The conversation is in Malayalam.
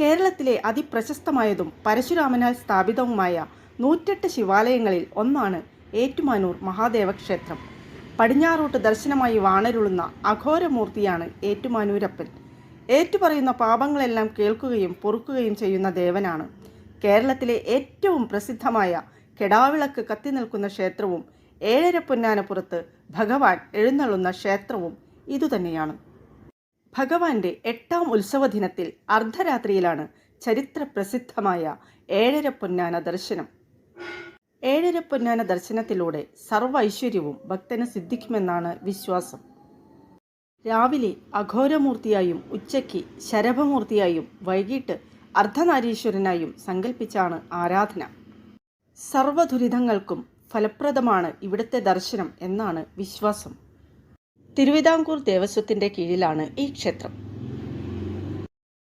കേരളത്തിലെ അതിപ്രശസ്തമായതും പരശുരാമനാൽ സ്ഥാപിതവുമായ നൂറ്റെട്ട് ശിവാലയങ്ങളിൽ ഒന്നാണ് ഏറ്റുമാനൂർ മഹാദേവ ക്ഷേത്രം പടിഞ്ഞാറോട്ട് ദർശനമായി വാണരുളുന്ന അഘോരമൂർത്തിയാണ് ഏറ്റുമാനൂരപ്പൻ. ഏറ്റുപറയുന്ന പാപങ്ങളെല്ലാം കേൾക്കുകയും പൊറുക്കുകയും ചെയ്യുന്ന ദേവനാണ്. കേരളത്തിലെ ഏറ്റവും പ്രസിദ്ധമായ കെടാവിളക്ക് കത്തി നിൽക്കുന്ന ക്ഷേത്രവും ഏഴര പൊന്നാനപ്പുറത്ത് ഭഗവാൻ എഴുന്നള്ളുന്ന ക്ഷേത്രവും ഇതുതന്നെയാണ്. ഭഗവാന്റെ എട്ടാം ഉത്സവ ദിനത്തിൽ അർദ്ധരാത്രിയിലാണ് ചരിത്ര പ്രസിദ്ധമായ ഏഴര പൊന്നാന ദർശനം. ഏഴര പൊന്നാന ദർശനത്തിലൂടെ സർവ ഐശ്വര്യവും ഭക്തന് സിദ്ധിക്കുമെന്നാണ് വിശ്വാസം. രാവിലെ അഘോരമൂർത്തിയായും ഉച്ചയ്ക്ക് ശരഭമൂർത്തിയായും വൈകിട്ട് അർദ്ധനാരീശ്വരനായും സങ്കല്പിച്ചാണ് ആരാധന. സർവദുരിതങ്ങൾക്കും ഫലപ്രദമാണ് ഇവിടുത്തെ ദർശനം എന്നാണ് വിശ്വാസം. തിരുവിതാംകൂർ ദേവസ്വത്തിന്റെ കീഴിലാണ് ഈ ക്ഷേത്രം.